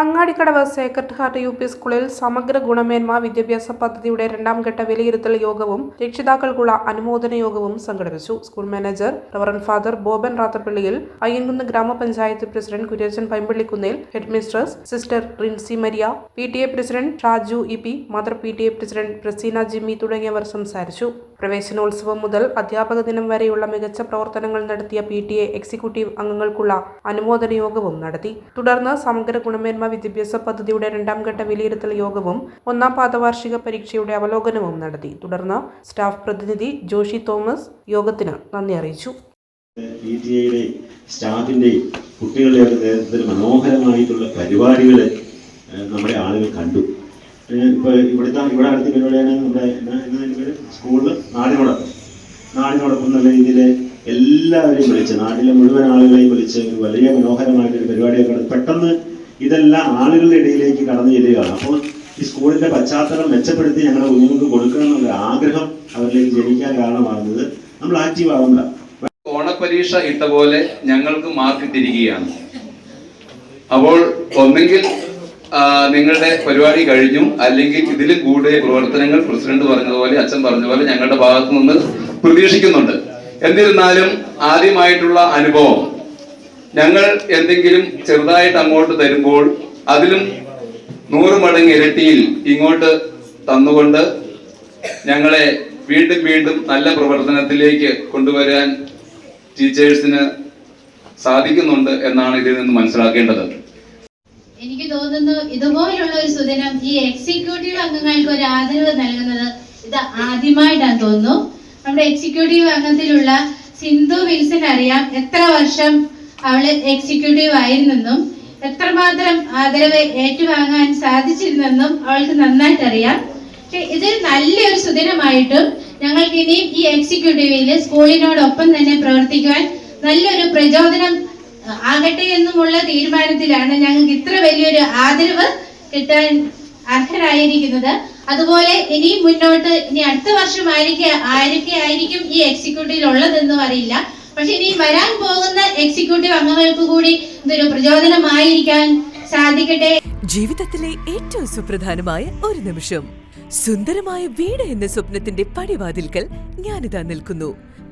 Angadikkadavu sacred heart U P സ്കൂളിൽ സമഗ്ര ഗുണമേന്മ വിദ്യാഭ്യാസ പദ്ധതിയുടെ രണ്ടാം ഘട്ട വിലയിരുത്തൽ യോഗവും രക്ഷിതാക്കൾക്കുള്ള അനുമോദന യോഗവും സംഘടിപ്പിച്ചു. School manager reverend father Boban Rathappalliyil Ayyankunnu ഗ്രാമപഞ്ചായത്ത് president Kuriachan Paimpallikunnel head mistress sister Rincy Maria P T A president Shaju E P mother P T A president Praseena Jimmy തുടങ്ങിയവർ സംസാരിച്ചു. പ്രവേശനോത്സവം മുതൽ അധ്യാപക ദിനം വരെയുള്ള മികച്ച പ്രവർത്തനങ്ങൾ നടത്തിയ പി ടി എ എക്സിക്യൂട്ടീവ് അംഗങ്ങൾക്കുള്ള അനുമോദന യോഗവും നടത്തി. തുടർന്ന് സമഗ്ര ഗുണമേന്മ വിദ്യാഭ്യാസ പദ്ധതിയുടെ രണ്ടാം ഘട്ട വിലയിരുത്തൽ യോഗവും ഒന്നാം പാദവാർഷിക പരീക്ഷയുടെ അവലോകനവും നടത്തി. തുടർന്ന് സ്റ്റാഫ് പ്രതിനിധി ജോഷി തോമസ് യോഗത്തിന് നന്ദി അറിയിച്ചു. പി നേതൃത്വത്തിൽ മനോഹരമായിട്ടുള്ള പരിപാടികൾ നമ്മുടെ ആളുകൾ കണ്ടു. ഇവിടുത്തെ ഇവിടെ അടുത്ത പരിപാടിയാണ് നമ്മുടെ സ്കൂളിൽ നാടിനോടൊപ്പം. നാടിനോടൊപ്പം നല്ല രീതിയിൽ എല്ലാവരെയും വിളിച്ച് നാട്ടിലെ മുഴുവൻ ആളുകളെയും വിളിച്ച് ഒരു വലിയ മനോഹരമായിട്ടൊരു പരിപാടിയൊക്കെ പെട്ടെന്ന് ഇതെല്ലാം ആളുകളുടെ ഇടയിലേക്ക് കടന്നു ചെല്ലുകയാണ്. അപ്പോൾ ഈ സ്കൂളിന്റെ പശ്ചാത്തലം മെച്ചപ്പെടുത്തി ഞങ്ങളെ കുഞ്ഞുങ്ങൾക്ക് കൊടുക്കണം എന്നുള്ള ആഗ്രഹം അവരിലേക്ക് ജനിക്കാൻ കാരണമാകുന്നത് നമ്മൾ ആക്റ്റീവ് ആവുന്നില്ല ഓണപരീക്ഷ ഇട്ട പോലെ ഞങ്ങൾക്ക് മാർക്ക് ഇട്ടിരിക്കുകയാണ് അപ്പോൾ ഒന്നെങ്കിൽ നിങ്ങളുടെ പരിപാടി കഴിഞ്ഞു. അല്ലെങ്കിൽ ഇതിൽ കൂടുതൽ പ്രവർത്തനങ്ങൾ പ്രസിഡന്റ് പറഞ്ഞതുപോലെ അച്ഛൻ പറഞ്ഞതുപോലെ പോലെ ഞങ്ങളുടെ ഭാഗത്തു നിന്ന് പ്രതീക്ഷിക്കുന്നുണ്ട്. എന്നിരുന്നാലും ആദ്യമായിട്ടുള്ള അനുഭവം ഞങ്ങൾ എന്തെങ്കിലും ചെറുതായിട്ട് അങ്ങോട്ട് തരുമ്പോൾ അതിലും നൂറ് മടങ്ങ് ഇരട്ടിയിൽ ഇങ്ങോട്ട് തന്നുകൊണ്ട് ഞങ്ങളെ വീണ്ടും വീണ്ടും നല്ല പ്രവർത്തനത്തിലേക്ക് കൊണ്ടുവരാൻ ടീച്ചേഴ്സിന് സാധിക്കുന്നുണ്ട് എന്നാണ് ഇതിൽ നിന്ന് മനസ്സിലാക്കേണ്ടത്. തോന്നുന്നു. ഇതുപോലുള്ള ഒരു സുദിനം ഈ എക്സിക്യൂട്ടീവ് അംഗങ്ങൾക്ക് ഒരു ആദരവ് നൽകുന്നത് ഇത് ആദ്യമായിട്ടാണ് തോന്നുന്നു. നമ്മുടെ എക്സിക്യൂട്ടീവ് അംഗത്തിലുള്ള സിന്ധു വിൽസൺ അറിയാം എത്ര വർഷം അവൾ എക്സിക്യൂട്ടീവ് ആയിരുന്നെന്നും എത്രമാത്രം ആദരവ് ഏറ്റുവാങ്ങാൻ സാധിച്ചിരുന്നെന്നും അവൾക്ക് നന്നായിട്ട് അറിയാം പക്ഷെ ഇതൊരു നല്ലൊരു സുദിനമായിട്ടും ഞങ്ങൾക്ക് ഇനിയും ഈ എക്സിക്യൂട്ടീവിൽ സ്കൂളിനോടൊപ്പം തന്നെ പ്രവർത്തിക്കുവാൻ നല്ലൊരു പ്രചോദനം ആകട്ടെ എന്നുമുള്ള തീരുമാനത്തിലാണ് ഞങ്ങൾക്ക് ഇത്ര വലിയൊരു ആദരവ് കിട്ടാൻ അർഹരായിരിക്കുന്നത്. അതുപോലെ ഇനി മുന്നോട്ട് ഇനി അടുത്ത വർഷം ആയിരിക്കും ആരൊക്കെ ആയിരിക്കും ഈ എക്സിക്യൂട്ടീവിൽ ഉള്ളതെന്നും അറിയില്ല. പക്ഷെ ഇനി വരാൻ പോകുന്ന എക്സിക്യൂട്ടീവ് അംഗങ്ങൾക്ക് കൂടി ഇതൊരു പ്രചോദനമായിരിക്കാൻ സാധിക്കട്ടെ. ജീവിതത്തിലെ ഏറ്റവും സുപ്രധാനമായ ഒരു നിമിഷം. സുന്ദരമായ വീട് എന്ന സ്വപ്നത്തിന്റെ പടിവാതിൽക്കൽ ഞാനിതാ നിൽക്കുന്നു.